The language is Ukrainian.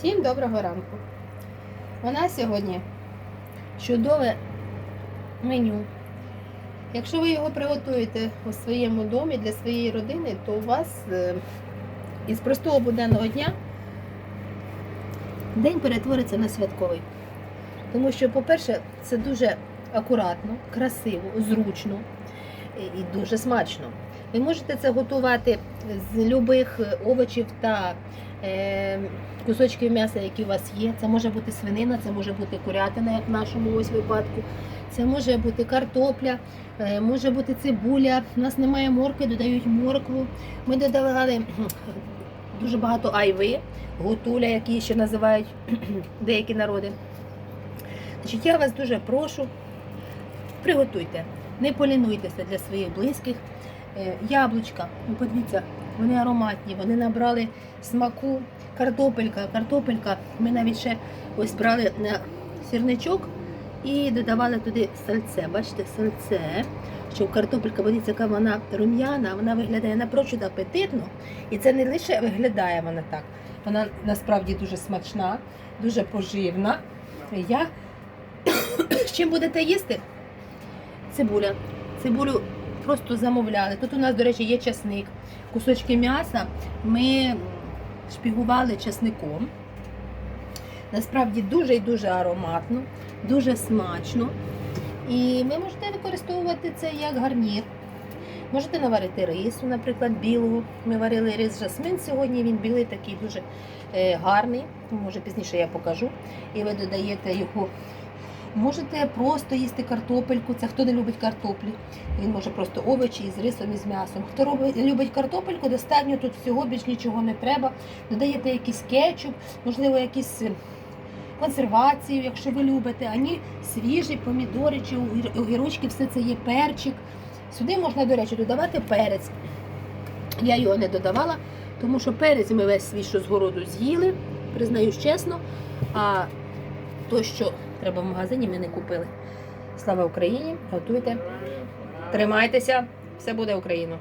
Всім доброго ранку. У нас сьогодні чудове меню. Якщо ви його приготуєте у своєму домі для своєї родини, то у вас е, із простого буденного дня день перетвориться на святковий. Тому що, по-перше, це дуже акуратно, красиво, зручно і дуже смачно. Ви можете це готувати з любих овочів та е, кусочків м'яса, які у вас є. Це може бути свинина, це може бути курятина, як в нашому ось випадку. Це може бути картопля, е, може бути цибуля. У нас немає моркви, додають моркву. Ми додавали дуже багато айви, гутуля, які ще називають деякі народи. Значить, я вас дуже прошу, приготуйте, не полінуйтеся для своїх близьких. Е, Яблучка, ну подивіться, вони ароматні, вони набрали смаку. Картопелька, картопелька. Ми навіть ще ось брали на сірничок і додавали туди сальце. Бачите, сальце. Щоб картопелька, подивіться, яка вона рум'яна, вона виглядає напрочуд апетитно. І це не лише виглядає вона так. Вона насправді дуже смачна, дуже поживна. Я з чим будете їсти? Цибуля. Цибулю просто замовляли. Тут у нас, до речі, є часник. Кусочки м'яса ми шпігували часником. Насправді дуже і дуже ароматно, дуже смачно. І ви можете використовувати це як гарнір. Можете наварити рису, наприклад, білого. Ми варили рис жасмин сьогодні, він білий такий дуже е, гарний. Може пізніше я покажу. І ви додаєте його. Можете просто їсти картопельку. Це хто не любить картоплі. Він може просто овочі із рисом і з м'ясом. Хто робить, любить картопельку, достатньо тут всього більш нічого не треба. Додаєте якийсь кетчуп, можливо, якісь е, консервацію, якщо ви любите, ані свіжі помідори чи огірочки, все це є перчик. Сюди можна, до речі, додавати перець. Я його не додавала, тому що перець ми весь свій, що з городу з'їли, признаюсь чесно. А то, що треба в магазині, ми не купили. Слава Україні! Готуйте, тримайтеся, все буде Україна!